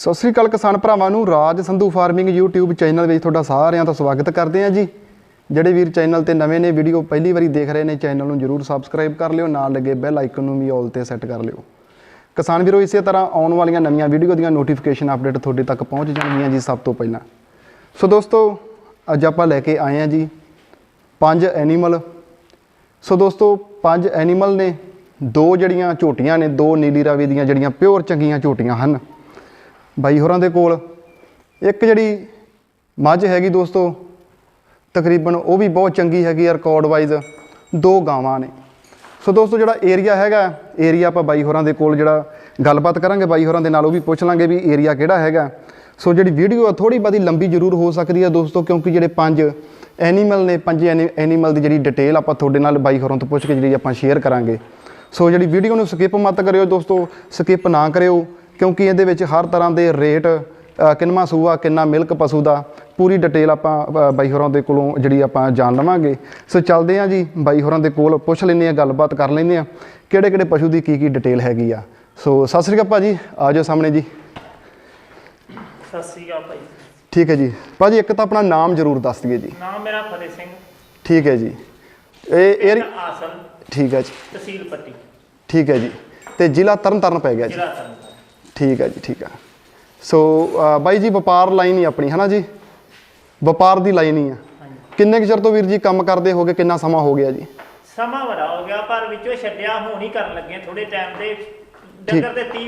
ਸਤਿ ਸ੍ਰੀ ਅਕਾਲ ਕਿਸਾਨ ਭਰਾਵਾਂ ਨੂੰ, Raj Sandhu farming YouTube channel ਵਿੱਚ ਤੁਹਾਡਾ ਸਾਰਿਆਂ ਦਾ ਸਵਾਗਤ ਕਰਦੇ ਹਾਂ ਜੀ। ਜਿਹੜੇ ਵੀਰ ਚੈਨਲ ਤੇ ਨਵੇਂ ਨੇ, ਵੀਡੀਓ ਪਹਿਲੀ ਵਾਰੀ ਦੇਖ ਰਹੇ ਨੇ, ਚੈਨਲ ਨੂੰ ਜਰੂਰ ਸਬਸਕ੍ਰਾਈਬ ਕਰ ਲਿਓ, ਨਾਲ ਲੱਗੇ ਬੈਲ ਆਈਕਨ ਨੂੰ ਵੀ ਆਲ ਤੇ ਸੈੱਟ ਕਰ ਲਿਓ। ਕਿਸਾਨ ਵੀਰੋ, ਇਸੇ ਤਰ੍ਹਾਂ ਆਉਣ ਵਾਲੀਆਂ ਨਵੀਆਂ ਵੀਡੀਓ ਦੀਆਂ ਨੋਟੀਫਿਕੇਸ਼ਨ ਅਪਡੇਟ ਤੁਹਾਡੇ ਤੱਕ ਪਹੁੰਚ ਜਾਣਗੀਆਂ ਜੀ ਸਭ ਤੋਂ ਪਹਿਲਾਂ। ਸੋ ਦੋਸਤੋ, ਅੱਜ ਆਪਾਂ ਲੈ ਕੇ ਆਏ ਹਾਂ ਜੀ ਪੰਜ ਐਨੀਮਲ ਸੋ ਦੋਸਤੋ, ਪੰਜ ਐਨੀਮਲ ਨੇ ਦੋ ਜਿਹੜੀਆਂ ਝੋਟੀਆਂ ਨੇ, ਦੋ ਨੀਲੀ ਰਾਵੀ ਦੀਆਂ ਜਿਹੜੀਆਂ ਪਿਓਰ ਚੰਗੀਆਂ ਝੋਟੀਆਂ ਹਨ। ਬਾਈ ਹੋਰਾਂ ਦੇ ਕੋਲ। ਇੱਕ ਜਿਹੜੀ ਮੱਝ ਹੈਗੀ ਦੋਸਤੋ, ਤਕਰੀਬਨ ਉਹ ਵੀ ਬਹੁਤ ਚੰਗੀ ਹੈਗੀ ਆ ਰਿਕਾਰਡ ਵਾਈਜ਼ ਦੋ ਗਾਵਾਂ ਨੇ। ਸੋ ਦੋਸਤੋ ਜਿਹੜਾ ਏਰੀਆ ਹੈਗਾ ਏਰੀਆ ਆਪਾਂ ਬਾਈ ਹੋਰਾਂ ਦੇ ਕੋਲ ਜਿਹੜਾ ਗੱਲਬਾਤ ਕਰਾਂਗੇ, ਬਾਈ ਹੋਰਾਂ ਦੇ ਨਾਲ ਉਹ ਵੀ ਪੁੱਛ ਲਾਂਗੇ ਵੀ ਏਰੀਆ ਕਿਹੜਾ ਹੈਗਾ। ਸੋ ਜਿਹੜੀ ਵੀਡੀਓ ਆ ਥੋੜੀ ਬਾਦੀ ਲੰਬੀ ਜ਼ਰੂਰ ਹੋ ਸਕਦੀ ਹੈ ਦੋਸਤੋ, ਕਿਉਂਕਿ ਜਿਹੜੇ ਪੰਜ ਐਨੀਮਲ ਨੇ, ਪੰਜ ਐਨੀਮਲ ਦੀ ਜਿਹੜੀ ਡਿਟੇਲ ਆਪਾਂ ਤੁਹਾਡੇ ਨਾਲ ਬਾਈ ਹੋਰਾਂ ਤੋਂ ਪੁੱਛ ਕੇ ਜਿਹੜੀ ਆਪਾਂ ਸ਼ੇਅਰ ਕਰਾਂਗੇ। ਸੋ ਜਿਹੜੀ ਵੀਡੀਓ ਨੂੰ ਸਕਿਪ ਮਤ ਕਰਿਓ ਦੋਸਤੋ ਸਕਿਪ ਨਾ ਕਰਿਓ। ਕਿਉਂਕਿ ਇਹਦੇ ਵਿੱਚ ਹਰ ਤਰ੍ਹਾਂ ਦੇ ਰੇਟ ਅ, ਕਿੰਨਵਾਂ ਸੂਆ ਕਿੰਨਾ ਮਿਲਕ ਪਸ਼ੂ ਦਾ ਪੂਰੀ ਡਿਟੇਲ ਆਪਾਂ ਬਾਈ ਹੋਰਾਂ ਦੇ ਕੋਲੋਂ ਜਿਹੜੀ ਆਪਾਂ ਜਾਣ ਲਵਾਂਗੇ। ਸੋ ਚੱਲਦੇ ਹਾਂ ਜੀ ਬਾਈ ਹੋਰਾਂ ਦੇ ਕੋਲ ਪੁੱਛ ਲੈਂਦੇ ਆ ਗੱਲਬਾਤ ਕਰ ਲੈਂਦੇ ਆ ਕਿਹੜੇ ਕਿਹੜੇ ਪਸ਼ੂ ਦੀ ਕੀ ਕੀ ਡਿਟੇਲ ਹੈਗੀ ਆ। ਸੋ ਸਤਿ ਸ੍ਰੀ ਅਕਾਲ ਭਾਜੀ ਆ ਜਾਓ ਸਾਹਮਣੇ ਜੀ। ਸਤਿ ਸ੍ਰੀ ਅਕਾਲ ਭਾਈ। ਠੀਕ ਹੈ ਜੀ। ਭਾਜੀ ਇੱਕ ਤਾਂ ਆਪਣਾ ਨਾਮ ਜ਼ਰੂਰ ਦੱਸ ਦਈਏ ਜੀ। ਨਾਮ ਮੇਰਾ ਫਤਿਹ ਸਿੰਘ। ਠੀਕ ਹੈ ਜੀ। ਇਹ ਏਰੀ ਪਿੰਡ ਆਸਲ। ਠੀਕ ਹੈ ਜੀ। ਤਹਿਸੀਲ ਪੱਟੀ। ਠੀਕ ਹੈ ਜੀ। ਤੇ ਜ਼ਿਲ੍ਹਾ ਤਰਨਤਾਰਨ ਪੈ ਗਿਆ ਜੀ। ਜ਼ਿਲ੍ਹਾ ਤਰਨਤਾਰਨ। ਠੀਕ ਹੈ ਜੀ ਠੀਕ ਆ ਸੋ ਬਾਈ ਜੀ ਵਪਾਰ ਲਾਈਨ ਹੀ ਆਪਣੀ ਹਨਾ ਜੀ? ਵਪਾਰ ਦੀ ਲਾਈਨ ਹੀ ਆ। ਕਿੰਨੇ ਕੁ ਚਿਰ ਤੋਂ ਵੀਰ ਜੀ ਕੰਮ ਕਰਦੇ ਹੋਗੇ ਕਿੰਨਾ ਸਮਾਂ ਹੋ ਗਿਆ ਜੀ? ਸਮਾਂ ਬੜਾ ਹੋ ਗਿਆ ਪਰ ਵਿੱਚੋਂ ਛੱਡਿਆ ਹੁਣ ਹੀ ਕਰਨ ਲੱਗੇ ਹਾਂ ਥੋੜੇ ਟਾਈਮ ਦੇ। ਡੰਗਰ ਤੇ 30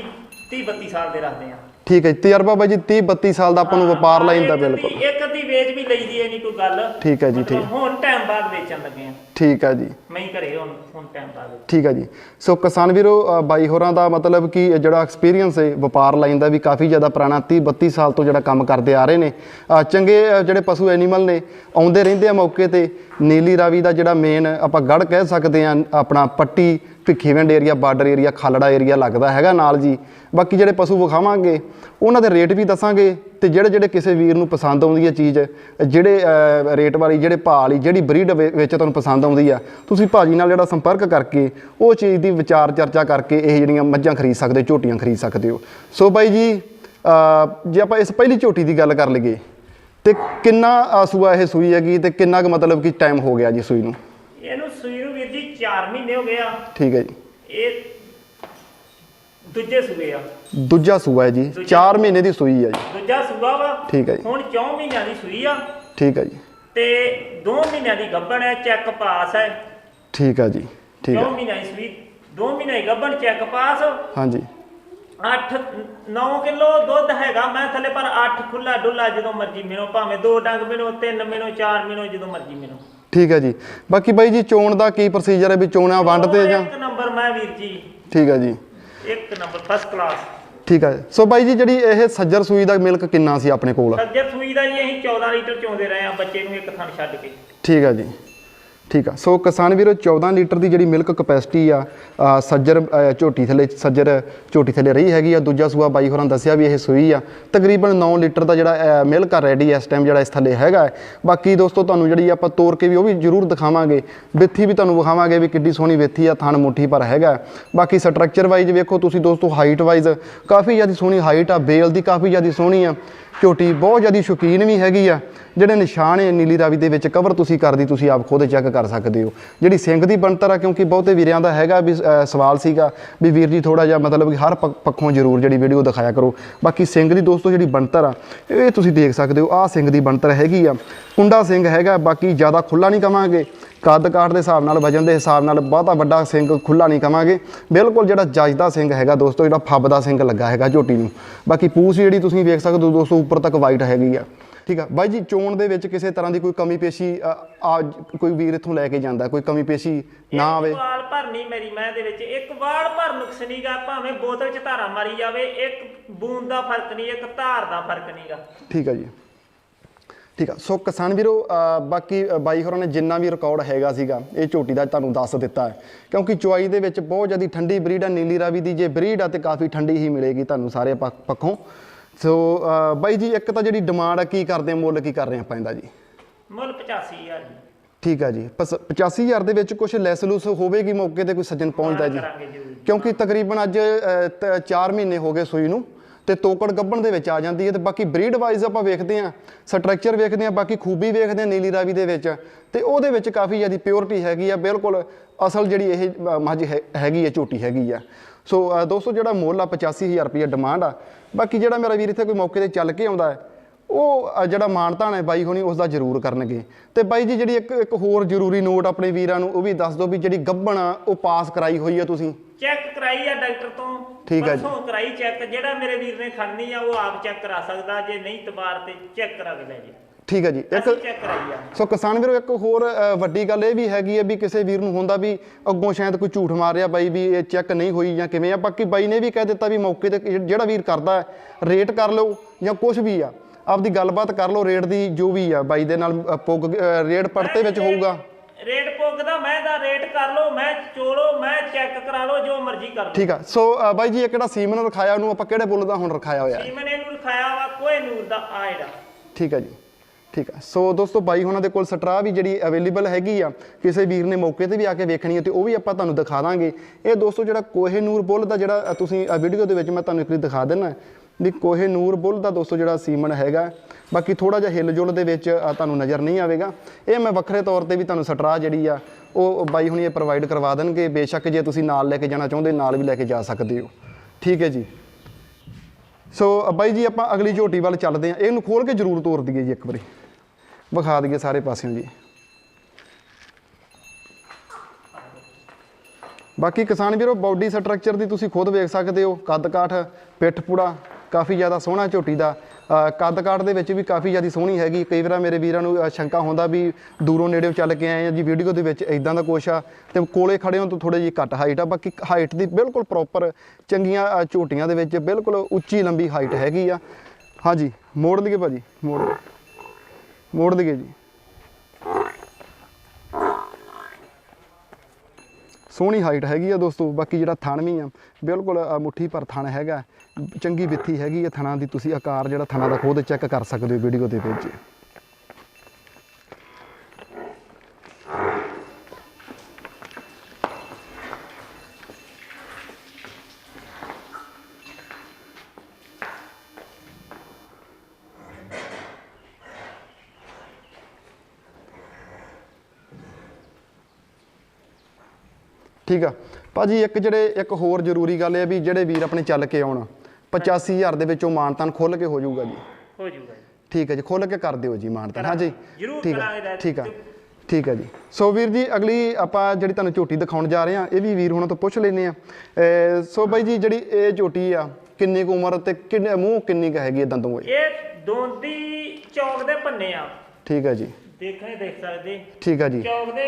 30 32 ਸਾਲ ਦੇ ਰੱਖਦੇ ਆ ਠੀਕ ਹੈ ਤਜਰਬਾ ਬਾਈ ਜੀ 30 32 ਸਾਲ ਦਾ ਆਪਾਂ ਨੂੰ ਵਪਾਰ ਲਾਈਨ ਦਾ ਬਿਲਕੁਲ। ਇੱਕ ਅੱਧੀ ਵੇਚ ਵੀ ਲਈਦੀ ਹੈ ਨਹੀਂ ਕੋਈ ਗੱਲ। ਠੀਕ ਹੈ ਜੀ, ਠੀਕ। ਹੁਣ ਟਾਈਮ ਬਾਅਦ ਵੇਚਣ ਲੱਗੇ ਆ ਠੀਕ ਹੈ ਜੀ। ਮੈਂ ਹੀ ਘਰੇ ਹੁਣ ਹੁਣ ਟਾਈਮ ਬਾਅਦ ਠੀਕ ਹੈ ਜੀ। ਸੋ ਕਿਸਾਨ ਵੀਰੋ ਅ, ਬਾਈ ਹੋਰਾਂ ਦਾ ਮਤਲਬ ਕਿ ਜਿਹੜਾ ਐਕਸਪੀਰੀਅੰਸ ਹੈ ਵਪਾਰ ਲਾਈਨ ਦਾ ਵੀ ਕਾਫੀ ਜ਼ਿਆਦਾ ਪੁਰਾਣਾ 30 32 ਸਾਲ ਤੋਂ ਜਿਹੜਾ ਕੰਮ ਕਰਦੇ ਆ ਰਹੇ ਨੇ। ਅ, ਚੰਗੇ ਅ, ਜਿਹੜੇ ਪਸ਼ੂ ਐਨੀਮਲ ਨੇ ਆਉਂਦੇ ਰਹਿੰਦੇ ਆ ਮੌਕੇ ਤੇ। ਨੀਲੀ ਰਾਵੀ ਦਾ ਜਿਹੜਾ ਮੇਨ ਆਪਾਂ ਗੜ ਕਹਿ ਸਕਦੇ ਆ ਆਪਣਾ Patti Bhikhiwind area border area Khalra area ਲੱਗਦਾ ਹੈਗਾ ਨਾਲ ਜੀ। ਬਾਕੀ ਜਿਹੜੇ ਪਸ਼ੂ ਵਿਖਾਵਾਂਗੇ ਉਹਨਾਂ ਦੇ ਰੇਟ ਵੀ ਦੱਸਾਂਗੇ। ਤੇ ਜਿਹੜੇ ਜਿਹੜੇ ਕਿਸੇ ਵੀਰ ਨੂੰ ਪਸੰਦ ਆਉਂਦੀ ਹੈ ਚੀਜ਼ ਜਿਹੜੇ ਰੇਟ ਵਾਲੀ ਜਿਹੜੇ ਭਾਅ ਵਾਲੀ ਜਿਹੜੀ ਬਰੀਡ ਵਿੱਚ ਤੁਹਾਨੂੰ ਪਸੰਦ ਆਉਂਦੀ ਆ ਤੁਸੀਂ ਭਾਜੀ ਨਾਲ ਜਿਹੜਾ ਸੰਪਰਕ ਕਰਕੇ ਉਹ ਚੀਜ਼ ਦੀ ਵਿਚਾਰ ਚਰਚਾ ਕਰਕੇ ਇਹ ਜਿਹੜੀਆਂ ਮੱਝਾਂ ਖਰੀਦ ਸਕਦੇ ਹੋ, ਝੋਟੀਆਂ ਖਰੀਦ ਸਕਦੇ ਹੋ। ਸੋ ਬਾਈ ਜੀ ਜੇ ਆਪਾਂ ਇਸ ਪਹਿਲੀ ਝੋਟੀ ਦੀ ਗੱਲ ਕਰ ਲਈਏ ਤੇ ਕਿੰਨਾ ਸੂਆ ਇਹ ਸੂਈ ਹੈਗੀ ਤੇ ਕਿੰਨਾ ਕੁ ਮਤਲਬ ਕਿ ਟਾਈਮ ਹੋ ਗਿਆ ਜੀ ਸੂਈ ਨੂੰ? ਇਹਨੂੰ ਸੂਈ ਨੂੰ ਵੀਰ ਜੀ 4 ਮਹੀਨੇ ਹੋ ਗਏ ਆ। ਠੀਕ ਹੈ ਜੀ। ਇਹ ਦੂਜੇ ਸੂਏ ਆ। ਦੂਜਾ ਸੂਆ ਹੈ ਜੀ। 4 ਮਹੀਨੇ ਦੀ ਸੂਈ ਹੈ ਜੀ। ਦੂਜਾ ਸੂਆ ਵਾ। ਠੀਕ ਹੈ ਜੀ। ਹੁਣ 4 ਮਹੀਨਿਆਂ ਦੀ ਸੂਈ ਆ। ਠੀਕ ਹੈ ਜੀ। ਤੇ 2 ਮਹੀਨਿਆਂ ਦੀ ਗੱਭਣ ਹੈ ਚੈੱਕ ਪਾਸ ਹੈ। ਠੀਕ ਹੈ ਜੀ। ਠੀਕ 2 ਹੈ। ਮਹੀਨਿਆਂ ਦੀ ਸੂਈ 2 ਮਹੀਨੇ ਦੀ ਗੱਭਣ ਚੈੱਕ ਪਾਸ। ਹਾਂਜੀ। 8 9 ਕਿਲੋ ਦੁੱਧ ਹੈਗਾ ਮੈਂ ਥੱਲੇ ਪਰ 8 ਖੁੱਲਾ ਡੁੱਲਾ ਜਦੋਂ ਮਰਜ਼ੀ ਮਿਲੋ ਭਾਵੇਂ ਦੋ ਡੰਗ ਮਿਲੋ ਤਿੰਨ ਮਿਲੋ ਚਾਰ ਮਿਲੋ ਜਦੋਂ ਮਰਜ਼ੀ ਮਿਲੋ। ਠੀਕ ਹੈ ਜੀ। ਬਾਕੀ ਬਾਈ ਜੀ ਚੋਣ ਦਾ ਕੀ ਪ੍ਰੋਸੀਜਰ ਹੈ ਵੀ ਚੋਣਾ ਵੰਡ ਤੇ ਜਾਂ? ਇੱਕ ਨੰਬਰ ਮੈਂ ਵੀਰ ਜੀ। ਠੀਕ ਹੈ ਜੀ। ਇੱਕ ਨੰਬਰ ਫਸਟ ਕਲਾਸ ਠੀਕ ਹੈ ਸੋ ਬਾਈ ਜੀ ਜਿਹੜੀ ਇਹ ਸੱਜਰ ਸੂਈ ਦਾ ਮਿਲਕ ਕਿੰਨਾ ਸੀ ਆਪਣੇ ਕੋਲ? ਸੱਜਰ ਸੂਈ ਦਾ ਜੀ ਅਸੀਂ 14 ਲੀਟਰ ਚੋਂਦੇ ਰਹੇ ਆ ਬੱਚੇ ਨੂੰ ਇੱਕ ਥਣ ਛੱਡ ਕੇ। ਠੀਕ ਹੈ ਜੀ। ਠੀਕ ਆ। ਸੋ ਕਿਸਾਨ ਵੀਰੋ 14 ਲੀਟਰ ਦੀ ਜਿਹੜੀ ਮਿਲਕ ਕਪੈਸਿਟੀ ਆ ਸੱਜਰ ਝੋਟੀ ਥੱਲੇ, ਸੱਜਰ ਝੋਟੀ ਥੱਲੇ ਰਹੀ ਹੈਗੀ ਆ। ਦੂਜਾ ਸੂਆ ਬਾਈ ਹੋਰਾਂ ਦੱਸਿਆ ਵੀ ਇਹ ਸੂਈ ਆ। ਤਕਰੀਬਨ 9 ਲੀਟਰ ਦਾ ਜਿਹੜਾ ਮਿਲਕ ਆ ਰੈਡੀ ਇਸ ਟਾਈਮ ਜਿਹੜਾ ਇਸ ਥੱਲੇ ਹੈਗਾ ਹੈ। ਬਾਕੀ ਦੋਸਤੋ, ਤੁਹਾਨੂੰ ਜਿਹੜੀ ਆਪਾਂ ਤੋੜ ਕੇ ਵੀ ਉਹ ਵੀ ਜ਼ਰੂਰ ਦਿਖਾਵਾਂਗੇ। ਵਿੱਥੀ ਵੀ ਤੁਹਾਨੂੰ ਵਿਖਾਵਾਂਗੇ ਵੀ ਕਿੱਡੀ ਸੋਹਣੀ ਵਿੱਥੀ ਆ ਥਣ ਮੁੱਠੀ ਪਰ ਹੈਗਾ ਬਾਕੀ ਸਟਰਕਚਰ ਵਾਈਜ਼ ਵੇਖੋ ਤੁਸੀਂ ਦੋਸਤੋ ਹਾਈਟ ਵਾਈਜ਼ ਕਾਫੀ ਜ਼ਿਆਦਾ ਸੋਹਣੀ ਹਾਈਟ ਆ, ਬੇਲ ਦੀ ਕਾਫੀ ਜ਼ਿਆਦਾ ਸੋਹਣੀ ਆ। ਝੋਟੀ ਬਹੁਤ ਜ਼ਿਆਦਾ ਸ਼ੌਕੀਨ ਵੀ ਹੈਗੀ ਆ। ਜਿਹੜੇ ਨਿਸ਼ਾਨ ਹੈ ਨੀਲੀ ਰਾਵੀ ਦੇ ਵਿੱਚ ਕਵਰ ਤੁਸੀਂ ਕਰਦੀ, ਤੁਸੀਂ ਆਪ ਖੁਦ ਚੈੱਕ ਕਰ ਸਕਦੇ ਹੋ। ਜਿਹੜੀ ਸਿੰਘ ਦੀ ਬਣਤਰ ਆ, ਕਿਉਂਕਿ ਬਹੁਤੇ ਵੀਰਿਆਂ ਦਾ ਹੈਗਾ ਵੀ ਸਵਾਲ ਸੀਗਾ ਵੀ ਵੀਰ ਜੀ ਥੋੜਾ ਜਿਹਾ ਮਤਲਬ ਕਿ ਹਰ ਪੱਖ- ਪੱਖੋਂ ਜ਼ਰੂਰ ਜਿਹੜੀ ਵੀਡੀਓ ਦਿਖਾਇਆ ਕਰੋ। ਬਾਕੀ ਸਿੰਘ ਦੀ ਦੋਸਤੋ ਜਿਹੜੀ ਬਣਤਰ ਆ, ਇਹ ਤੁਸੀਂ ਦੇਖ ਸਕਦੇ ਹੋ, ਆਹ ਸਿੰਘ ਦੀ ਬਣਤਰ ਹੈਗੀ ਆ। ਕੁੰਡਾ ਸਿੰਘ ਹੈਗਾ, ਬਾਕੀ ਜ਼ਿਆਦਾ ਖੁੱਲਾ ਨਹੀਂ ਕਵਾਂਗੇ। ਕੱਦ ਕਾਠ ਦੇ ਹਿਸਾਬ ਨਾਲ, ਵਜਨ ਦੇ ਹਿਸਾਬ ਨਾਲ ਬਹੁਤਾ ਵੱਡਾ ਸਿੰਘ ਖੁੱਲਾ ਨਹੀਂ ਕਵਾਂਗੇ। ਬਿਲਕੁਲ ਜਿਹੜਾ ਜੱਜਦਾ ਸਿੰਘ ਹੈਗਾ ਦੋਸਤੋ, ਜਿਹੜਾ ਫੱਬ ਦਾ ਸਿੰਘ ਲੱਗਾ ਹੈਗਾ ਝੋਟੀ ਨੂੰ। ਬਾਕੀ ਪੂਛ ਜਿਹੜੀ ਤੁਸੀਂ ਵੇਖ ਸਕਦੇ ਹੋ ਦੋਸਤੋ ਉੱਪਰ ਤੱਕ ਵਾਈਟ ਹੈਗੀ ਆ। ਠੀਕ ਆ? ਬਾਈ ਜੀ ਚੋਣ ਦੇ ਵਿੱਚ ਕਿਸੇ ਤਰ੍ਹਾਂ ਦੀ ਕੋਈ ਕਮੀ ਪੇਸ਼ੀ ਆ ਕੋਈ ਵੀਰ ਇੱਥੋਂ ਲੈ ਕੇ ਜਾਂਦਾ ਕੋਈ ਕਮੀ ਪੇਸ਼ੀ ਨਾ ਆਵੇ? ਵਾਲ ਭਰਨੀ ਮੇਰੀ ਮੈਂ ਦੇ ਵਿੱਚ ਇੱਕ ਵਾਲ ਭਰ ਨੁਕਸ ਨਹੀਂਗਾ ਭਾਵੇਂ ਬੋਤਲ 'ਚ ਧਾਰਾ ਮਾਰੀ ਜਾਵੇ ਇੱਕ ਬੂੰਦ ਦਾ ਫ਼ਰਕ ਨਹੀਂ ਇੱਕ ਧਾਰ ਦਾ ਫ਼ਰਕ ਨਹੀਂਗਾ ਠੀਕ ਆ ਜੀ। ਠੀਕ ਆ। ਸੋ ਕਿਸਾਨ ਵੀਰੋ ਬਾਕੀ ਬਾਈ ਹੋਰਾਂ ਨੇ ਜਿੰਨਾ ਵੀ ਰਿਕਾਰਡ ਹੈਗਾ ਸੀਗਾ ਇਹ ਝੋਟੀ ਦਾ ਤੁਹਾਨੂੰ ਦੱਸ ਦਿੱਤਾ ਹੈ। ਕਿਉਂਕਿ ਚੁਆਈ ਦੇ ਵਿੱਚ ਬਹੁਤ ਜ਼ਿਆਦਾ ਠੰਡੀ ਬਰੀਡ ਆ ਨੀਲੀ ਰਾਵੀ ਦੀ ਜੇ ਬਰੀਡ ਆ ਤੇ ਕਾਫੀ ਠੰਡੀ ਹੀ ਮਿਲੇਗੀ ਤੁਹਾਨੂੰ ਸਾਰੇ ਪੱਖੋਂ। ਸੋ ਬਾਈ ਜੀ ਇੱਕ ਤਾਂ ਜਿਹੜੀ ਡਿਮਾਂਡ ਆ ਕੀ ਕਰਦੇ ਆ? ਮੁੱਲ ਕੀ ਕਰ ਰਹੇ ਆਪਾਂ ਇਹਦਾ ਜੀ? ਮੁੱਲ 85000 ਜੀ। ਠੀਕ ਆ ਜੀ। ਪਸ- 85000 ਦੇ ਵਿੱਚ ਕੁਝ ਲੈਸ ਲੂਸ ਹੋਵੇਗੀ ਮੌਕੇ ਤੇ ਕੋਈ ਸੱਜਣ ਪਹੁੰਚਦਾ ਜੀ? ਕਿਉਂਕਿ ਤਕਰੀਬਨ ਅੱਜ 4 ਮਹੀਨੇ ਹੋ ਗਏ ਸੂਈ ਨੂੰ ਤੇ ਤੋਕੜ ਗੱਬਣ ਦੇ ਵਿੱਚ ਆ ਜਾਂਦੀ ਹੈ ਤੇ ਬਾਕੀ ਬਰੀਡ ਵਾਈਜ਼ ਆਪਾਂ ਵੇਖਦੇ ਆ ਸਟਰਕਚਰ ਵੇਖਦੇ ਆ ਬਾਕੀ ਖੂਬੀ ਵੇਖਦੇ ਆ ਨੀਲੀ ਰਾਵੀ ਦੇ ਵਿੱਚ ਤੇ ਉਹਦੇ ਵਿੱਚ ਕਾਫੀ ਜ਼ਿਆਦਾ ਪਿਓਰਿਟੀ ਹੈਗੀ ਆ ਬਿਲਕੁਲ ਅਸਲ ਜਿਹੜੀ ਇਹ ਮੱਝ ਹੈਗੀ ਆ ਝੋਟੀ ਹੈਗੀ ਆ। ਸੋ ਦੋਸਤੋ ਜਿਹੜਾ ਮੁੱਲ ਆ 85000 ਰੁਪਏ ਡਿਮਾਂਡ ਆ ਬਾਕੀ ਜਿਹੜਾ ਮੇਰਾ ਵੀਰ ਇੱਥੇ ਕੋਈ ਮੌਕੇ ਤੇ ਚੱਲ ਕੇ ਆਉਂਦਾ ਹੈ ਉਹ ਜਿਹੜਾ ਮਾਨਤਾਨ ਹੈ ਬਾਈ ਹੋਣੀ ਉਸ ਦਾ ਜ਼ਰੂਰ ਕਰਨਗੇ। ਤੇ ਬਾਈ ਜੀ ਜਿਹੜੀ ਇੱਕ ਇੱਕ ਹੋਰ ਜ਼ਰੂਰੀ ਨੋਟ ਆਪਣੇ ਵੀਰਾਂ ਨੂੰ ਉਹ ਵੀ ਦੱਸ ਦਿਓ ਵੀ ਜਿਹੜੀ ਗੱਬਣ ਆ ਉਹ ਪਾਸ ਕਰਾਈ ਹੋਈ ਆ ਤੁਸੀਂ। ਚੈੱਕ ਕਰਾਈ ਆ ਡਾਕਟਰ ਤੋਂ। ਠੀਕ ਆ ਜੀ। ਪਰਸੋਂ ਕਰਾਈ ਚੈੱਕ ਜਿਹੜਾ ਮੇਰੇ ਵੀਰ ਨੇ ਖੜਨੀ ਆ ਉਹ ਆਪ ਚੈੱਕ ਕਰਾ ਸਕਦਾ ਜੇ ਨਹੀਂ ਤਬਾਰ ਤੇ ਚੈੱਕ ਕਰਾ ਲੈ ਜੇ ਠੀਕ ਹੈ ਜੀ। ਇੱਕ ਚੈੱਕ ਕਰਾਈ ਆ। ਸੋ ਕਿਸਾਨ ਵੀਰੋ ਇੱਕ ਹੋਰ ਵੱਡੀ ਗੱਲ ਇਹ ਵੀ ਹੈਗੀ ਹੈ ਵੀ ਕਿਸੇ ਵੀਰ ਨੂੰ ਹੁੰਦਾ ਵੀ ਅੱਗੋਂ ਸ਼ਾਇਦ ਕੋਈ ਝੂਠ ਮਾਰ ਰਿਹਾ ਬਾਈ ਵੀ ਇਹ ਚੈੱਕ ਨਹੀਂ ਹੋਈ ਜਾਂ ਕਿਵੇਂ ਆ। ਬਾਕੀ ਬਾਈ ਨੇ ਵੀ ਕਹਿ ਦਿੱਤਾ ਵੀ ਮੌਕੇ ਤੇ ਜਿਹੜਾ ਵੀਰ ਕਰਦਾ ਰੇਟ ਕਰ ਲਓ ਜਾਂ ਕੁਝ ਵੀ ਆ। ਆਪਦੀ ਗੱਲਬਾਤ ਕਰ ਲਓ ਰੇਟ ਦੀ ਜੋ ਵੀ ਆ ਬਾਈ ਦੇ ਨਾਲ ਪੁੱਗ ਰੇਟ ਪੜਤੇ ਵਿੱਚ ਹੋਊਗਾ। ਰੇਟ ਪੁੱਗਦਾ ਮੈਂ ਦਾ ਰੇਟ ਕਰ ਲਓ ਮੈਂ ਚੋਲੋ ਮੈਂ ਚੈੱਕ ਕਰਾ ਲਓ ਜੋ ਮਰਜ਼ੀ ਕਰ ਲਓ। ਠੀਕ ਆ। ਸੋ ਬਾਈ ਜੀ ਇਹ ਕਿਹੜਾ ਸੀਮਨ ਰਖਾਇਆ ਉਹਨੂੰ ਆਪਾਂ ਕਿਹੜੇ ਬੁੱਲ ਦਾ ਹੁਣ ਰਖਾਇਆ ਹੋਇਆ ਸੀਮਨ ਇਹਨੂੰ ਲਿਖਾਇਆ ਵਾ ਕੋਈ ਨੂਰ ਦਾ ਆ ਜਿਹੜਾ ਠੀਕ ਹੈ ਜੀ। ਠੀਕ ਹੈ ਸੋ ਦੋਸਤੋ, ਬਾਈ ਉਹਨਾਂ ਦੇ ਕੋਲ ਸਟਰਾ ਵੀ ਜਿਹੜੀ ਅਵੇਲੇਬਲ ਹੈਗੀ ਆ, ਕਿਸੇ ਵੀਰ ਨੇ ਮੌਕੇ ਤੇ ਵੀ ਆ ਕੇ ਵੇਖਣੀ ਹੈ ਤੇ ਉਹ ਵੀ ਆਪਾਂ ਤੁਹਾਨੂੰ ਦਿਖਾ ਦਾਂਗੇ। ਇਹ ਦੋਸਤੋ, ਜਿਹੜਾ ਕੋਹੇ ਨੂਰ ਬੁੱਲ ਦਾ ਜਿਹੜਾ ਤੁਸੀਂ ਵੀਡੀਓ ਦੇ ਵਿੱਚ ਮੈਂ ਤੁਹਾਨੂੰ ਇੱਕ ਵਾਰੀ ਦਿਖਾ ਦਿੰਨਾ ਵੀ ਕੋਹੇ ਨੂਰ ਬੁੱਲ ਦਾ ਦੋਸਤੋ ਜਿਹੜਾ ਸੀਮਨ ਹੈਗਾ। ਬਾਕੀ ਥੋੜਾ ਜਿਹਾ ਹਿੱਲ ਜੁਲ ਦੇ ਵਿੱਚ ਤੁਹਾਨੂੰ ਨਜ਼ਰ ਨਹੀਂ ਆਵੇਗਾ। ਇਹ ਮੈਂ ਵੱਖਰੇ ਤੌਰ ਤੇ ਵੀ ਤੁਹਾਨੂੰ ਸਟਰਾ ਜਿਹੜੀ ਆ, ਉਹ ਬਾਈ ਹੁਣੀ ਇਹ ਪ੍ਰੋਵਾਈਡ ਕਰਵਾ ਦੇਣਗੇ। ਬੇਸ਼ੱਕ ਜੇ ਤੁਸੀਂ ਨਾਲ ਲੈ ਕੇ ਜਾਣਾ ਚਾਹੁੰਦੇ, ਨਾਲ ਵੀ ਲੈ ਕੇ ਜਾ ਸਕਦੇ ਹੋ। ਠੀਕ ਹੈ ਜੀ। ਸੋ ਬਾਈ ਜੀ, ਆਪਾਂ ਅਗਲੀ ਝੋਟੀ ਵੱਲ ਚੱਲਦੇ ਹਾਂ। ਇਹਨੂੰ ਖੋਲ ਕੇ ਜ਼ਰੂਰ ਤੋੜ ਦਈਏ ਜੀ ਇੱਕ ਵਾਰੀ। ਵਿਖਾ ਦਈਏ ਸਾਰੇ ਪਾਸਿਓਂ ਜੀ। ਬਾਕੀ ਕਿਸਾਨ ਵੀਰੋ ਬਾਡੀ ਸਟਰਕਚਰ ਦੀ ਤੁਸੀਂ ਖੁਦ ਵੇਖ ਸਕਦੇ ਹੋ। ਕੱਦ ਕਾਠ ਪਿੱਠ ਪੂੜਾ ਕਾਫੀ ਜ਼ਿਆਦਾ ਸੋਹਣਾ ਝੋਟੀ ਦਾ। ਅ, ਕੱਦ ਕਾਠ ਦੇ ਵਿੱਚ ਵੀ ਕਾਫੀ ਜ਼ਿਆਦਾ ਸੋਹਣੀ ਹੈਗੀ। ਕਈ ਵਾਰ ਮੇਰੇ ਵੀਰਾਂ ਨੂੰ ਸ਼ੰਕਾ ਹੁੰਦਾ ਵੀ ਦੂਰੋਂ ਨੇੜੇੋਂ ਚੱਲ ਕੇ ਆਏ ਆ ਜੀ ਵੀਡੀਓ ਦੇ ਵਿੱਚ ਇਦਾਂ ਦਾ ਕੁਛ ਆ। ਤੇ ਕੋਲੇ ਖੜੇ ਹੋ ਤਾਂ ਥੋੜੀ ਜਿਹੀ ਘੱਟ ਹਾਈਟ ਆ। ਬਾਕੀ ਹਾਈਟ ਦੀ ਬਿਲਕੁਲ ਪ੍ਰੋਪਰ ਚੰਗੀਆਂ ਝੋਟੀਆਂ ਦੇ ਵਿੱਚ ਬਿਲਕੁਲ ਉੱਚੀ ਲੰਬੀ ਹਾਈਟ ਹੈਗੀ ਆ। ਹਾਂਜੀ ਮੋੜ ਲਈਏ ਭਾਜੀ ਮੋੜ। ਲਈਏ। ਮੋੜ ਦਈਏ ਜੀ। ਸੋਹਣੀ ਹਾਈਟ ਹੈਗੀ ਆ ਦੋਸਤੋ, ਬਾਕੀ ਜਿਹੜਾ ਥਣ ਵੀ ਆ, ਬਿਲਕੁਲ ਮੁੱਠੀ ਪਰ ਥਣ ਹੈਗਾ, ਚੰਗੀ ਵਿੱਥੀ ਹੈਗੀ ਆ ਥਣਾ ਦੀ, ਤੁਸੀਂ ਆਕਾਰ ਜਿਹੜਾ ਥਣਾ ਦਾ ਖੁਦ ਚੈੱਕ ਕਰ ਸਕਦੇ ਹੋ ਵੀਡੀਓ ਦੇ ਵਿੱਚ। ਠੀਕ ਆ। ਭਾਜੀ ਇੱਕ ਜਿਹੜੇ ਇੱਕ ਹੋਰ ਜ਼ਰੂਰੀ ਗੱਲ ਹੈ ਵੀ ਜਿਹੜੇ ਵੀਰ ਆਪਣੇ ਚੱਲ ਕੇ ਆਉਣ 85000 ਦੇ ਵਿੱਚੋਂ ਮਾਨਤਾਨ ਖੁੱਲ ਕੇ ਹੋ ਜਾਊਗਾ ਜੀ। ਹੋ ਜਾਊਗਾ ਠੀਕ ਹੈ ਜੀ ਖੁੱਲ ਕੇ ਕਰ ਦਿਓ ਜੀ ਮਾਨਤਾਨ ਹਾਂਜੀ। ਠੀਕ ਆ ਠੀਕ ਆ। ਠੀਕ ਹੈ ਜੀ। ਸੋ ਵੀਰ ਜੀ ਅਗਲੀ ਆਪਾਂ ਜਿਹੜੀ ਤੁਹਾਨੂੰ ਝੋਟੀ ਦਿਖਾਉਣ ਜਾ ਰਹੇ ਆ ਇਹ ਵੀ ਵੀਰ ਹੁਣਾਂ ਤੋਂ ਪੁੱਛ ਲੈਨੇ ਆ। ਸੋ ਬਾਈ ਜੀ ਜਿਹੜੀ ਇਹ ਝੋਟੀ ਆ ਕਿੰਨੀ ਕੁ ਉਮਰ ਤੇ ਕਿੰਨੇ ਮੂੰਹ ਕਿੰਨੀ ਕੁ ਹੈਗੀ ਇਹ ਇਹ ਦੋਂਦੀ ਚੌਕ ਦੇ ਪੰਨੇ ਆ। ਠੀਕ ਹੈ ਜੀ। ਦੇਖਣੇ ਦੇਖ ਸਕਦੇ। ਠੀਕ ਹੈ ਜੀ। ਚੌਕ ਦੇ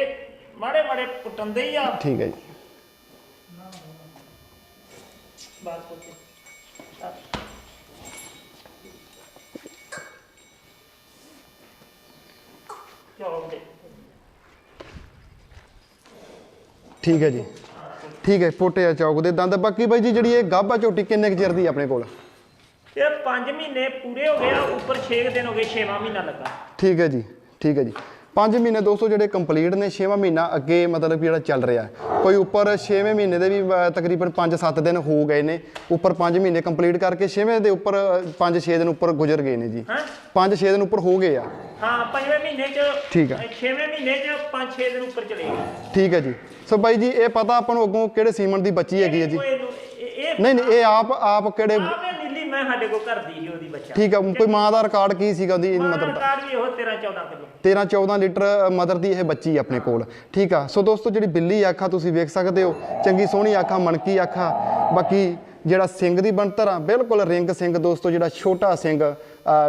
ਮਾੜੇ ਮਾੜੇ ਪੁੱਟੰਦੇ ਹੀ ਆ। ਠੀਕ ਹੈ ਜੀ। ਬਾਤ ਪੁੱਛੇ ਚੌਕ ਦੇ ਠੀਕ ਹੈ ਜੀ। ਠੀਕ ਹੈ ਪੋਟੇ ਆ ਚੌਕ ਦੇ ਦੰਦ। ਬਾਕੀ ਬਾਈ ਜੀ ਜਿਹੜੀ ਇਹ ਗਾਭਾ ਝੋਟੀ ਕਿੰਨੇ ਕੁ ਚਿਰ ਦੀ ਆਪਣੇ ਕੋਲ? ਇਹ 5 ਮਹੀਨੇ ਪੂਰੇ ਹੋ ਗਏ ਆ ਉੱਪਰ 6 ਦਿਨ ਹੋ ਗਏ 6ਵਾਂ ਮਹੀਨਾ ਲੱਗਾ। ਠੀਕ ਹੈ ਜੀ ਠੀਕ ਹੈ ਜੀ। 5 ਮਹੀਨੇ ਦੋਸਤੋ ਜਿਹੜੇ ਕੰਪਲੀਟ ਨੇ 6ਵਾਂ ਮਹੀਨਾ ਅੱਗੇ ਮਤਲਬ ਜਿਹੜਾ ਚੱਲ ਰਿਹਾ। ਕੋਈ ਉੱਪਰ 6ਵੇਂ ਮਹੀਨੇ ਦੇ ਵੀ ਤਕਰੀਬਨ 5-7 ਦਿਨ ਹੋ ਗਏ ਨੇ। ਉੱਪਰ 5 ਮਹੀਨੇ ਕੰਪਲੀਟ ਕਰਕੇ 6ਵੇਂ ਦੇ ਉੱਪਰ 5-6 ਦਿਨ ਉੱਪਰ ਗੁਜ਼ਰ ਗਏ ਨੇ ਜੀ। ਹਾਂ? 5-6 ਦਿਨ ਉੱਪਰ ਹੋ ਗਏ ਆ। ਹਾਂ ਪੰਜਵੇਂ ਮਹੀਨੇ ਚ ਠੀਕ ਆ। 6ਵੇਂ ਮਹੀਨੇ ਚ 5-6 ਦਿਨ ਉੱਪਰ ਚਲੇ ਗਏ। ਠੀਕ ਹੈ ਜੀ। ਸੋ ਬਾਈ ਜੀ ਇਹ ਪਤਾ ਆਪਾਂ ਨੂੰ ਅੱਗੋਂ ਕਿਹੜੇ ਸੀਮਨ ਦੀ ਬੱਚੀ ਹੈਗੀ ਹੈ ਜੀ। ਨਹੀਂ ਨਹੀਂ ਇਹ ਆਪ ਆਪ ਕਿਹੜੇ ਮੈਂ ਸਾਡੇ ਕੋਲ ਘਰ ਦੀ ਸੀ ਉਹਦੀ ਬੱਚਾ। ਠੀਕ ਆ ਕੋਈ ਮਾਂ ਦਾ ਰਿਕਾਰਡ ਕੀ ਸੀਗਾ ਉਹਦੀ ਮਤਲਬ ਦਾ? ਕਾਰ ਵੀ ਉਹ 13-14 ਕਿਲੋ 13-14 ਲੀਟਰ ਮਦਰ ਦੀ ਇਹ ਬੱਚੀ ਆਪਣੇ ਕੋਲ। ਠੀਕ ਆ? ਸੋ ਦੋਸਤੋ, ਜਿਹੜੀ ਬਿੱਲੀ ਆਖਾ ਤੁਸੀਂ ਵੇਖ ਸਕਦੇ ਹੋ, ਚੰਗੀ ਸੋਹਣੀ ਆਖਾ, ਮਣਕੀ ਆਖਾ, ਬਾਕੀ ਜਿਹੜਾ ਸਿੰਘ ਦੀ ਬਣਤਰ ਆ, ਬਿਲਕੁਲ ਰਿੰਗ ਸਿੰਘ ਦੋਸਤੋ, ਜਿਹੜਾ ਛੋਟਾ ਸਿੰਘ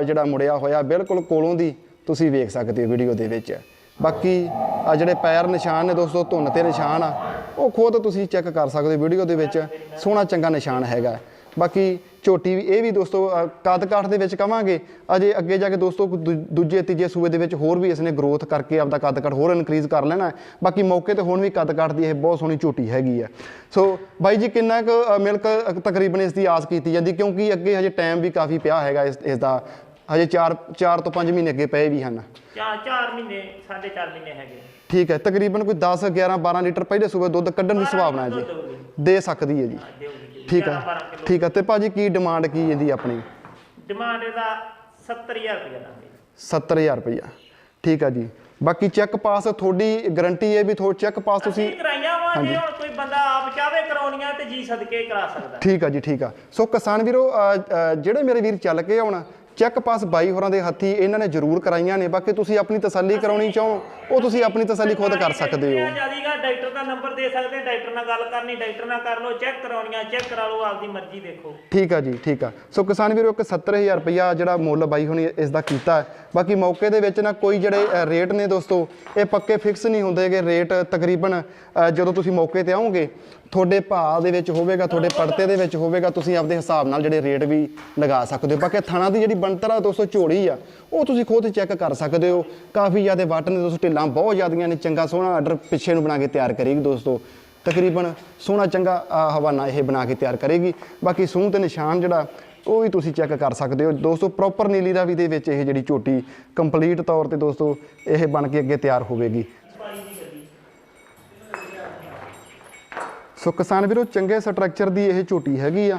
ਜਿਹੜਾ ਮੁੜਿਆ ਹੋਇਆ, ਬਿਲਕੁਲ ਕੋਲੋਂ ਦੀ ਤੁਸੀਂ ਵੇਖ ਸਕਦੇ ਹੋ ਵੀਡੀਓ ਦੇ ਵਿੱਚ। ਬਾਕੀ ਆ ਜਿਹੜੇ ਪੈਰ ਨਿਸ਼ਾਨ ਨੇ ਦੋਸਤੋ, ਧੁੰਨ ਤੇ ਨਿਸ਼ਾਨ ਆ, ਉਹ ਖੁਦ ਤੁਸੀਂ ਚੈੱਕ ਕਰ ਸਕਦੇ ਹੋ ਵੀਡੀਓ ਦੇ ਵਿੱਚ, ਸੋਹਣਾ ਚੰਗਾ ਨਿਸ਼ਾਨ ਹੈਗਾ। ਬਾਕੀ ਝੋਟੀ ਵੀ ਇਹ ਵੀ ਦੋਸਤੋ ਅ, ਕੱਦ ਕਾਠ ਦੇ ਵਿੱਚ ਕਵਾਂਗੇ। ਅਜੇ ਅੱਗੇ ਜਾ ਕੇ ਦੋਸਤੋ ਦੂ- ਦੂਜੇ ਤੀਜੇ ਸੂਬੇ ਦੇ ਵਿੱਚ ਹੋਰ ਵੀ ਇਸਨੇ ਗਰੋਥ ਕਰਕੇ ਆਪਦਾ ਕੱਦ ਕਾਠ ਹੋਰ ਇਨਕਰੀਜ਼ ਕਰ ਲੈਣਾ ਬਾਕੀ ਮੌਕੇ ਤੇ ਹੁਣ ਵੀ ਕੱਦ ਕਾਠ ਦੀ ਇਹ ਬਹੁਤ ਸੋਹਣੀ ਝੋਟੀ ਹੈਗੀ ਆ ਸੋ ਬਾਈ ਜੀ ਕਿੰਨਾ ਕੁ ਮਿਲਕ ਤਕਰੀਬਨ ਇਸ ਦੀ ਆਸ ਕੀਤੀ ਜਾਂਦੀ ਕਿਉਂਕਿ ਅੱਗੇ ਹਜੇ ਟਾਈਮ ਵੀ ਕਾਫੀ ਪਿਆ ਹੈਗਾ ਇਸ ਇਸ ਦਾ। ਹਜੇ 4 4 ਤੋਂ 5 ਮਹੀਨੇ ਅੱਗੇ ਪਏ ਵੀ ਹਨ। ਚਾਰ ਚਾਰ ਮਹੀਨੇ ਸਾਢੇ ਚਾਰ ਮਹੀਨੇ ਹੈਗੇ। ਠੀਕ ਹੈ ਤਕਰੀਬਨ ਕੋਈ 10 11 12 ਲੀਟਰ ਪਹਿਲੇ ਸੂਬੇ ਦੁੱਧ ਕੱਢਣ ਦੀ ਸੰਭਾਵਨਾ ਹੈ ਜੀ। ਦੇ ਸਕਦੀ ਹੈ ਜੀ। ਠੀਕ ਆ 12 ਕਿਲੋ। ਠੀਕ ਆ ਤੇ ਭਾਜੀ ਕੀ ਡਿਮਾਂਡ ਕੀ ਇਹਦੀ ਆਪਣੀ? ਡਿਮਾਂਡ ਇਹਦਾ 70000 ਰੁਪਏ ਦਾਂਗੇ 70000 ਰੁਪਈਆ। ਠੀਕ ਆ ਜੀ। ਬਾਕੀ ਚੈੱਕ ਪਾਸ ਤੁਹਾਡੀ ਗਾਰੰਟੀ ਹੈ ਵੀ ਥੋ ਚੈੱਕ ਪਾਸ ਤੁਸੀਂ ਕਰਾਈਆਂ ਵਾ ਜੇ ਹੁਣ ਕੋਈ ਬੰਦਾ ਆਪ ਚਾਹਵੇ ਕਰਾਉਣੀਆਂ ਤੇ ਜੀ ਸਦਕੇ ਕਰਾ ਸਕਦਾ। ਠੀਕ ਆ ਜੀ ਠੀਕ ਆ ਸੋ ਕਿਸਾਨ ਵੀਰੋ ਜਿਹੜੇ ਮੇਰੇ ਵੀਰ ਚੱਲ ਕੇ ਆਉਣ ਚੈੱਕ ਪਾਸ ਬਾਈ ਹੋਰਾਂ ਦੇ ਹੱਥੀ ਇਹਨਾਂ ਨੇ ਜ਼ਰੂਰ ਕਰਾਈਆਂ ਨੇ। ਬਾਕੀ ਤੁਸੀਂ ਆਪਣੀ ਤਸੱਲੀ ਕਰਾਉਣੀ ਚਾਹੋ ਉਹ ਤੁਸੀਂ ਆਪਣੀ ਤਸੱਲੀ ਖੁਦ ਕਰ ਸਕਦੇ ਹੋ। ਜਿਆਦੀਗਾ ਡਾਕਟਰ ਦਾ ਨੰਬਰ ਦੇ ਸਕਦੇ ਡਾਕਟਰ ਨਾਲ ਗੱਲ ਕਰਨੀ ਡਾਕਟਰ ਨਾਲ ਕਰ ਲਓ ਚੈੱਕ ਕਰਾਉਣੀਆਂ ਚੈੱਕ ਕਰਾ ਲਓ ਆਪਦੀ ਮਰਜ਼ੀ ਦੇਖੋ। ਠੀਕ ਆ ਜੀ ਠੀਕ ਆ। ਸੋ ਕਿਸਾਨ ਵੀਰੋ ਇੱਕ 70000 ਰੁਪਇਆ ਜਿਹੜਾ ਮੁੱਲ ਬਾਈ ਹੋਣੀ ਇਸ ਦਾ ਕੀਤਾ। ਬਾਕੀ ਮੌਕੇ ਦੇ ਵਿੱਚ ਨਾ ਕੋਈ ਜਿਹੜੇ ਰੇਟ ਨੇ ਦੋਸਤੋ ਇਹ ਪੱਕੇ ਫਿਕਸ ਨਹੀਂ ਹੁੰਦੇਗੇ ਰੇਟ ਤਕਰੀਬਨ ਜਦੋਂ ਤੁਸੀਂ ਮੌਕੇ ਤੇ ਆਓਗੇ ਤੁਹਾਡੇ ਭਾਅ ਦੇ ਵਿੱਚ ਹੋਵੇਗਾ ਤੁਹਾਡੇ ਪੜਤੇ ਦੇ ਵਿੱਚ ਹੋਵੇਗਾ ਤੁਸੀਂ ਆਪਦੇ ਹਿਸਾਬ ਨਾਲ ਜਿਹੜੇ ਰੇਟ ਵੀ ਲਗਾ ਸਕਦੇ ਹੋ। ਬਾਕੀ ਥਣਾ ਦੀ ਜਿਹੜੀ ਬਣਤਰ ਦੋਸਤੋ ਝੋਲੀ ਆ ਉਹ ਤੁਸੀਂ ਖੁਦ ਚੈੱਕ ਕਰ ਸਕਦੇ ਹੋ। ਕਾਫੀ ਜ਼ਿਆਦਾ ਵੱਟ ਨੇ ਦੋਸਤੋ ਢਿੱਲਾਂ ਬਹੁਤ ਜ਼ਿਆਦੀਆਂ ਨੇ ਚੰਗਾ ਸੋਹਣਾ ਆਰਡਰ ਪਿੱਛੇ ਨੂੰ ਬਣਾ ਕੇ ਤਿਆਰ ਕਰੇਗੀ ਦੋਸਤੋ। ਤਕਰੀਬਨ ਸੋਹਣਾ ਚੰਗਾ ਅ, ਹਵਾਨਾ ਇਹ ਬਣਾ ਕੇ ਤਿਆਰ ਕਰੇਗੀ। ਬਾਕੀ ਸੂਹ ਤੇ ਨਿਸ਼ਾਨ ਜਿਹੜਾ ਉਹ ਵੀ ਤੁਸੀਂ ਚੈੱਕ ਕਰ ਸਕਦੇ ਹੋ। ਦੋਸਤੋ ਪ੍ਰੋਪਰ ਨੀਲੀ ਰਾਵੀ ਦੇ ਵਿੱਚ ਇਹ ਜਿਹੜੀ ਝੋਟੀ ਕੰਪਲੀਟ ਤੌਰ ਤੇ ਦੋਸਤੋ ਇਹ ਬਣ ਕੇ ਅੱਗੇ ਤਿਆਰ ਹੋਵੇਗੀ। ਸੋ ਕਿਸਾਨ ਵੀਰੋ ਚੰਗੇ ਸਟਰਕਚਰ ਦੀ ਇਹ ਝੋਟੀ ਹੈਗੀ ਆ।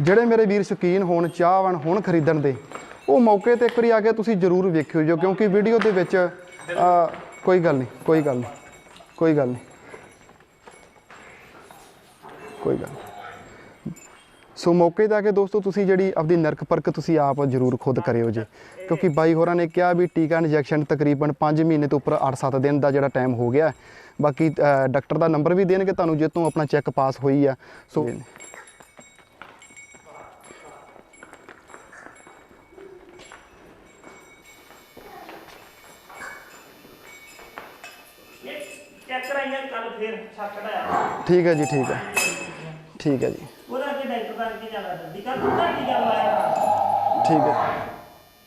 ਜਿਹੜੇ ਮੇਰੇ ਵੀਰ ਸ਼ੌਕੀਨ ਹੋਣ, ਚਾਹਵਣ ਹੋਣ ਖਰੀਦਣ ਦੇ, ਉਹ ਮੌਕੇ ਤੇ ਇੱਕ ਵਾਰੀ ਆ ਕੇ ਤੁਸੀਂ ਜ਼ਰੂਰ ਵੇਖਿਓ ਜੋ, ਕਿਉਂਕਿ ਵੀਡੀਓ ਦੇ ਵਿੱਚ ਕੋਈ ਗੱਲ ਨਹੀਂ, ਕੋਈ ਗੱਲ ਨਹੀਂ, ਕੋਈ ਗੱਲ ਨਹੀਂ। ਕੋਈ ਗੱਲ ਨਹੀਂ। ਸੋ ਮੌਕੇ ਤੇ ਆ ਕੇ ਦੋਸਤੋ ਤੁਸੀਂ ਜਿਹੜੀ ਆਪਦੀ ਨਰਕ ਪਰਖ ਤੁਸੀਂ ਆਪ ਜ਼ਰੂਰ ਖੁਦ ਕਰਿਓ ਜੀ। ਕਿਉਂਕਿ ਬਾਈ ਹੋਰਾਂ ਨੇ ਕਿਹਾ ਵੀ ਟੀਕਾ ਇੰਜੈਕਸ਼ਨ ਤਕਰੀਬਨ 5 ਮਹੀਨੇ ਤੋਂ ਉੱਪਰ 8-7 ਦਿਨ ਦਾ ਜਿਹੜਾ ਟਾਈਮ ਹੋ ਗਿਆ। ਬਾਕੀ ਡਾਕਟਰ ਦਾ ਨੰਬਰ ਵੀ ਦੇਣਗੇ, ਤੁਹਾਨੂੰ ਜੇ ਤੋਂ ਆਪਣਾ ਚੈੱਕ ਪਾਸ ਹੋਈ ਆ। ਸੋ ਚੈੱਕ ਕਰਾਈਆਂ ਕੱਲ ਠੀਕ ਹੈ ਜੀ ਠੀਕ ਹੈ। ਠੀਕ ਹੈ ਜੀ। ਉਹਦਾ ਕੀ ਡਾਕਟਰ ਦਾ ਕੀ ਜਾਣਾ ਜਲਦੀ ਕਰ ਠੰਡਾ ਟੀਕਾ ਲਵਾਇਆ ਠੀਕ ਹੈ।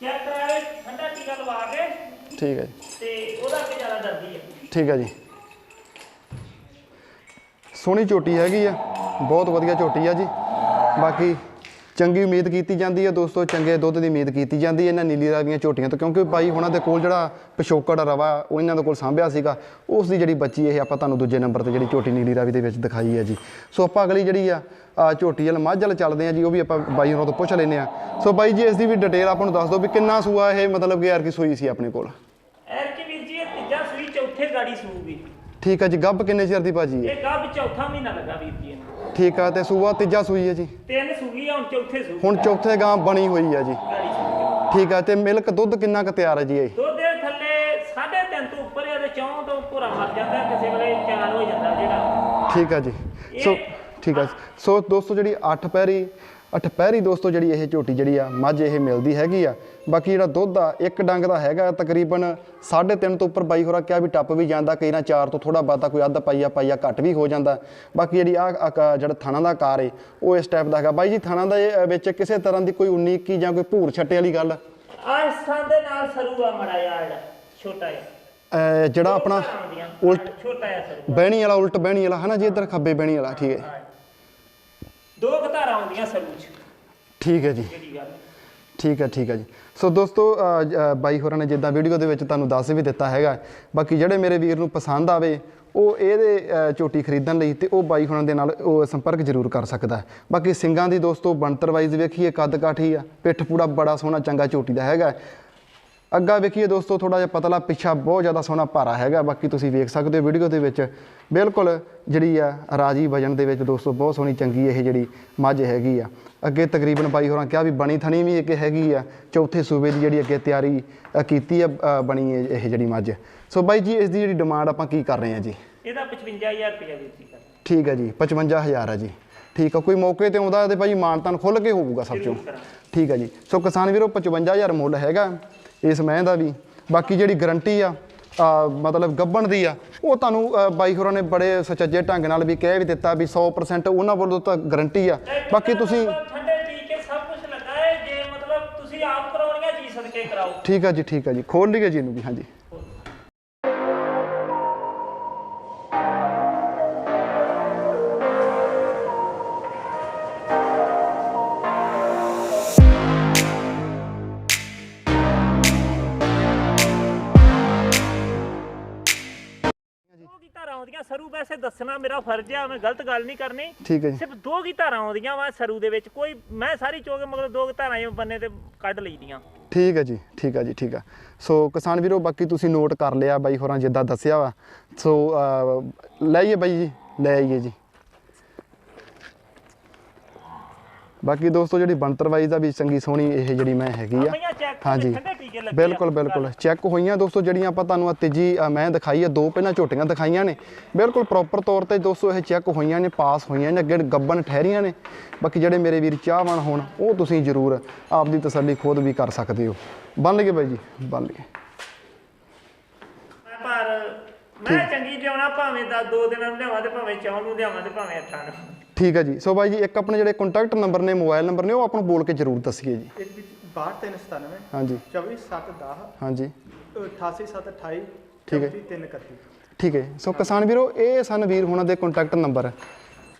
ਚੈੱਕ ਕਰਾਵੇ ਠੰਡਾ ਟੀਕਾ ਲਵਾ ਕੇ ਠੀਕ ਹੈ ਜੀ। ਤੇ ਉਹਦਾ ਕੀ ਜ਼ਿਆਦਾ ਦਰਦੀ ਹੈ ਠੀਕ ਹੈ ਜੀ। ਸੋਹਣੀ ਝੋਟੀ ਹੈਗੀ ਆ। ਬਹੁਤ ਵਧੀਆ ਝੋਟੀ ਆ ਜੀ। ਬਾਕੀ ਚੰਗੀ ਉਮੀਦ ਕੀਤੀ ਜਾਂਦੀ ਹੈ ਦੋਸਤੋ ਚੰਗੇ ਦੁੱਧ ਦੀ ਉਮੀਦ ਕੀਤੀ ਜਾਂਦੀ ਹੈ ਇਹਨਾਂ ਨੀਲੀ ਰਾਵੀਆਂ ਝੋਟੀਆਂ ਤੋਂ ਕਿਉਂਕਿ ਭਾਈ ਉਹਨਾਂ ਦੇ ਕੋਲ ਜਿਹੜਾ ਪਿਛੋਕੜ ਰਵਾ ਉਹ ਇਹਨਾਂ ਦੇ ਕੋਲ ਸਾਂਭਿਆ ਸੀਗਾ ਉਸ ਦੀ ਜਿਹੜੀ ਬੱਚੀ ਇਹ ਆਪਾਂ ਤੁਹਾਨੂੰ ਦੂਜੇ ਨੰਬਰ ਤੇ ਜਿਹੜੀ ਝੋਟੀ ਨੀਲੀ ਰਾਵੀ ਦੇ ਵਿੱਚ ਦਿਖਾਈ ਹੈ ਜੀ। ਸੋ ਆਪਾਂ ਅਗਲੀ ਜਿਹੜੀ ਆ ਝੋਟੀ ਵਾਲ ਮੱਝ ਵਾਲ ਚੱਲਦੇ ਆ ਜੀ ਉਹ ਵੀ ਆਪਾਂ ਬਾਈ ਹੋਰਾਂ ਤੋਂ ਪੁੱਛ ਲੈਨੇ ਆ ਸੋ ਬਾਈ ਜੀ ਇਸ ਦੀ ਵੀ ਡਿਟੇਲ ਆਪਾਂ ਨੂੰ ਦੱਸ ਦਿਓ ਵੀ ਕਿੰਨਾ ਸੂਆ ਇਹ ਮਤਲਬ ਕਿ ਯਾਰ ਕੀ ਸੂਈ ਸੀ ਆਪਣੇ ਕੋਲ। ਐਰ ਕੀ ਵੀਰ ਜੀ ਇਹ ਤੀਜਾ ਸੂਈ ਚੌਥੇ ਗਾੜੀ ਸੂਗੀ ਠੀਕ ਹੈ ਜੀ ਗੱਭ ਕਿੰਨੇ ਚਿਰ ਦੀ ਭਾਜੀ? ਇਹ ਗੱਭ ਚੌਥਾ ਮਹੀਨਾ ਲੱਗਾ ਵੀਰ ਠੀਕ ਆ ਤੇ ਸੂਆ ਤੀਜਾ ਸੂਈ ਹੈ ਜੀ। ਤਿੰਨ ਆ ਹੁਣ ਚੌਥੇ ਸੂ ਹੁਣ ਚੌਥੇ ਗਾਂ ਬਣੀ ਹੋਈ ਹੈ ਜੀ। ਠੀਕ ਆ ਤੇ ਮਿਲਕ ਦੁੱਧ ਕਿੰਨਾ ਕੁ ਤਿਆਰ ਹੈ ਜੀ ਇਹ? ਦੁੱਧ ਦੇ ਥੱਲੇ ਸਾਢੇ ਤਿੰਨ ਤੋਂ ਉੱਪਰ ਇਹਦੇ ਚੌਂ ਤੋਂ ਭੁਰਾ ਮਰ ਜਾਂਦਾ ਕਿਸੇ ਵੇਲੇ ਚਾਰ ਹੋ ਜਾਂਦਾ ਜਿਹੜਾ। ਠੀਕ ਆ ਜੀ। ਸੋ ਠੀਕ ਆ। ਸੋ ਦੋਸਤੋ ਜਿਹੜੀ 8 ਪੈਰੀ 8 ਪੈਰੀ ਦੋਸਤੋ ਜਿਹੜੀ ਇਹ ਝੋਟੀ ਜਿਹੜੀ ਆ ਮੱਝ ਇਹ ਮਿਲਦੀ ਹੈਗੀ ਆ। ਬਾਕੀ ਜਿਹੜਾ ਦੁੱਧ ਆ ਇੱਕ ਡੰਗ ਦਾ ਹੈਗਾ ਤਕਰੀਬਨ 3.5 ਤੋਂ ਉੱਪਰ ਬਾਈ ਹੋਰਾ ਕਿਹਾ ਵੀ ਟੱਪ ਵੀ ਜਾਂਦਾ ਕਈ ਨਾ 4 ਤੋਂ ਥੋੜਾ ਬਾਤਾ ਕੋਈ ਅੱਧ ਪਾਈਆ ਪਾਈਆ ਘੱਟ ਵੀ ਹੋ ਜਾਂਦਾ। ਬਾਕੀ ਜਿਹੜੀ ਆ ਜਿਹੜਾ ਥਾਣਾ ਦਾ ਆਕਾਰ ਏ ਉਹ ਇਸ ਟਾਈਪ ਦਾ ਹੈਗਾ। ਬਾਈ ਜੀ ਥਾਣਾ ਦਾ ਵਿੱਚ ਕਿਸੇ ਤਰ੍ਹਾਂ ਦੀ ਕੋਈ 19 ਕੀ ਜਾਂ ਕੋਈ ਭੂਰ ਛੱਟੇ ਵਾਲੀ ਗੱਲ? ਆ ਇਸ ਥਾਂ ਦੇ ਨਾਲ ਸਰੂਆ ਮੜਾ ਜਿਹੜਾ ਛੋਟਾ ਜਿਹਾ। ਜਿਹੜਾ ਆਪਣਾ। ਉਲਟ ਛੋਟਾ ਜਿਹਾ ਸਰੂਆ। ਬਹਿਣੀ ਵਾਲਾ ਉਲਟ ਬਹਿਣੀ ਵਾਲਾ ਹਨਾ ਜੀ ਇੱਧਰ ਖੱਬੇ ਬਹਿਣੀ ਵਾਲਾ ਠੀਕ ਹੈ। ਆਉਂਦੀਆਂ ਸਰੂ ਚ ਠੀਕ ਹੈ ਜੀ। ਜਿਹੜੀ ਗੱਲ। ਠੀਕ ਹੈ ਠੀਕ ਹੈ ਜੀ। ਸੋ ਦੋਸਤੋ ਅ, ਜ- ਅ, ਬਾਈ ਹੋਰਾਂ ਨੇ ਜਿੱਦਾਂ ਵੀਡੀਓ ਦੇ ਵਿੱਚ ਤੁਹਾਨੂੰ ਦੱਸ ਵੀ ਦਿੱਤਾ ਹੈਗਾ। ਬਾਕੀ ਜਿਹੜੇ ਮੇਰੇ ਵੀਰ ਨੂੰ ਪਸੰਦ ਆਵੇ ਉਹ ਇਹਦੇ ਅ, ਝੋਟੀ ਖਰੀਦਣ ਲਈ ਤੇ ਉਹ ਬਾਈ ਹੋਰਾਂ ਦੇ ਨਾਲ ਉਹ ਸੰਪਰਕ ਜ਼ਰੂਰ ਕਰ ਸਕਦਾ ਹੈ। ਬਾਕੀ ਸਿੰਗਾਂ ਦੀ ਦੋਸਤੋ ਬਣਤਰ ਵਾਈਜ਼ ਵੇਖੀਏ ਕੱਦ ਕਾਠੀ ਆ ਪਿੱਠ ਪੂੜਾ ਬੜਾ ਸੋਹਣਾ ਚੰਗਾ ਝੋਟੀ ਦਾ ਹੈਗਾ ਅੱਗਾ ਵੇਖੀਏ ਦੋਸਤੋ ਥੋੜਾ ਜਿਹਾ ਪਤਲਾ ਪਿੱਛਾ ਬਹੁਤ ਜ਼ਿਆਦਾ ਸੋਹਣਾ ਭਾਰਾ ਹੈਗਾ ਬਾਕੀ ਤੁਸੀਂ ਵੇਖ ਸਕਦੇ ਹੋ ਵੀਡੀਓ ਦੇ ਵਿੱਚ। ਬਿਲਕੁਲ ਜਿਹੜੀ ਆ ਰਾਜੀ ਵਜਨ ਦੇ ਵਿੱਚ ਦੋਸਤੋ ਬਹੁਤ ਸੋਹਣੀ ਚੰਗੀ ਇਹ ਜਿਹੜੀ ਮੱਝ ਹੈਗੀ ਆ। ਅੱਗੇ ਤਕਰੀਬਨ ਬਾਈ ਹੋਰਾਂ ਕਿਹਾ ਵੀ ਬਣੀ ਥਣੀ ਵੀ ਇੱਕ ਹੈਗੀ ਆ ਚੌਥੇ ਸੂਬੇ ਦੀ ਜਿਹੜੀ ਅੱਗੇ ਤਿਆਰੀ ਕੀਤੀ ਆ ਬਣੀ ਇਹ ਜਿਹੜੀ ਮੱਝ। ਸੋ ਬਾਈ ਜੀ ਇਸ ਦੀ ਜਿਹੜੀ ਡਿਮਾਂਡ ਆਪਾਂ ਕੀ ਕਰ ਰਹੇ ਹਾਂ ਜੀ? ਇਹਦਾ 55000 ਰੁਪਇਆ ਵੀਰ ਜੀ ਕਰ। ਠੀਕ ਹੈ ਜੀ 55000 ਹੈ ਜੀ। ਠੀਕ ਆ ਕੋਈ ਮੌਕੇ ਤੇ ਆਉਂਦਾ ਤੇ ਭਾਈ ਮਾਨਤਾਨ ਖੁੱਲ ਕੇ ਹੋਊਗਾ ਸਭ ਚੋਂ। ਠੀਕ ਹੈ ਜੀ। ਸੋ ਕਿਸਾਨ ਵੀਰੋ 55000 ਮੁੱਲ ਹੈਗਾ। ਇਸ ਮਹਿ ਦਾ ਵੀ। ਬਾਕੀ ਜਿਹੜੀ ਗਰੰਟੀ ਆ ਮਤਲਬ ਗੱਬਣ ਦੀ ਆ ਉਹ ਤੁਹਾਨੂੰ ਬਾਈ ਹੋਰਾਂ ਨੇ ਬੜੇ ਸੁਚੱਜੇ ਢੰਗ ਨਾਲ ਵੀ ਕਹਿ ਵੀ ਦਿੱਤਾ ਵੀ 100% ਉਹਨਾਂ ਵੱਲੋਂ ਤਾਂ ਗਰੰਟੀ ਆ। ਬਾਕੀ ਤੁਸੀਂ ਠੰਡੇ ਟੀਕੇ ਸਭ ਕੁਝ ਲੱਗਾ ਹੈ ਜੇ ਮਤਲਬ ਤੁਸੀਂ ਆਪ ਕਰਾਉਣੀਆਂ ਜੀ ਸਦਕੇ ਕਰਾਓ। ਠੀਕ ਆ ਜੀ ਠੀਕ ਆ ਜੀ। ਖੋਲ ਲਈਏ ਜੀ ਇਹਨੂੰ ਵੀ ਹਾਂਜੀ। ਵੈਸੇ ਦੱਸਣਾ ਮੇਰਾ ਫਰਜ਼ ਆ ਮੈਂ ਗਲਤ ਗੱਲ ਨਹੀਂ ਕਰਨੀ। ਠੀਕ ਹੈ ਜੀ। ਸਿਰਫ ਦੋ ਕੀ ਧਾਰਾਂ ਆਉਂਦੀਆਂ ਵਾ ਸਰੂ ਦੇ ਵਿੱਚ। ਕੋਈ ਮੈਂ ਸਾਰੀ ਚੋਗੇ ਮਗਰ ਦੋ ਕੁ ਧਾਰਾਂ ਇਹ ਬੰਨੇ ਤੇ ਕੱਢ ਲਈਦੀਆਂ। ਠੀਕ ਹੈ ਜੀ ਠੀਕ ਹੈ ਜੀ ਠੀਕ ਹੈ। ਸੋ ਕਿਸਾਨ ਵੀਰੋ ਬਾਕੀ ਤੁਸੀਂ ਨੋਟ ਕਰ ਲਿਆ ਬਾਈ ਹੋਰਾਂ ਜਿੱਦਾਂ ਦੱਸਿਆ ਵਾ। ਸੋ ਅਹ, ਲੈ ਆਈਏ ਬਾਈ ਜੀ ਲੈ ਆਈਏ ਜੀ। ਬਾਕੀ ਦੋਸਤੋ ਜਿਹੜੀ ਬਣਤਰ ਵਾਈਜ਼ ਆ ਵੀ ਚੰਗੀ ਸੋਹਣੀ ਇਹ ਜਿਹੜੀ ਮੈਂ ਹੈਗੀ ਆ। ਚੈੱਕ ਹਾਂਜੀ। ਠੰਡੇ ਟੀਕੇ ਲੱਗੇ ਆ। ਬਿਲਕੁਲ ਬਿਲਕੁਲ। ਚੈੱਕ ਹੋਈਆਂ ਦੋਸਤੋ ਜਿਹੜੀਆਂ ਆਪਾਂ ਤੁਹਾਨੂੰ ਆ ਤੀਜੀ ਮੈਂ ਦਿਖਾਈ ਆ ਦੋ ਪਹਿਲਾਂ ਝੋਟੀਆਂ ਦਿਖਾਈਆਂ ਨੇ। ਬਿਲਕੁਲ ਪ੍ਰੋਪਰ ਤੌਰ ਤੇ ਦੋਸਤੋ ਇਹ ਚੈੱਕ ਹੋਈਆਂ ਨੇ ਪਾਸ ਹੋਈਆਂ ਨੇ ਅੱਗੇ ਗੱਬਨ ਠਹਿਰੀਆਂ ਨੇ। ਬਾਕੀ ਜਿਹੜੇ ਮੇਰੇ ਵੀਰ ਚਾਹਵਾਨ ਹੋਣ ਉਹ ਤੁਸੀਂ ਜ਼ਰੂਰ ਆਪਦੀ ਤਸੱਲੀ ਖੁਦ ਵੀ ਕਰ ਸਕਦੇ ਹੋ। ਬੰਨ ਲਈਏ ਬਾਈ ਜੀ ਬੰਨ ਲਈਏ। ਮੈਂ ਪਰ ਮੈਂ ਚੰਗੀ ਲਿਆਉਣਾ ਭਾਵੇਂ ਦਾ ਦੋ ਦਿਨਾਂ ਨੂੰ ਲਿਆਵਾਂ ਤੇ ਭਾਵੇਂ ਚੌਂ ਨੂੰ ਲਿਆਵਾਂ ਤੇ ਭਾਵੇਂ ਅੱਠਾਂ ਨੂੰ। ਠੀਕ ਹੈ ਜੀ। ਸੋ ਬਾਈ ਜੀ ਇੱਕ ਆਪਣੇ ਜਿਹੜੇ ਕੰਟੈਕਟ ਨੰਬਰ ਨੇ ਮੋਬਾਈਲ ਨੰਬਰ ਨੇ ਉਹ ਆਪਾਂ ਨੂੰ ਬੋਲ ਕੇ ਜ਼ਰੂਰ ਦੱਸੀਏ ਜੀ। ਇੱਕ ਵਿੱਚ 6297 ਹਾਂਜੀ। 24710 ਹਾਂਜੀ। 88728 ਠੀਕ ਹੈ। 331 ਠੀਕ ਹੈ। ਸੋ ਕਿਸਾਨ ਵੀਰੋ ਇਹ ਸਨ ਵੀਰ ਹੁਣਾਂ ਦੇ ਕੰਟੈਕਟ ਨੰਬਰ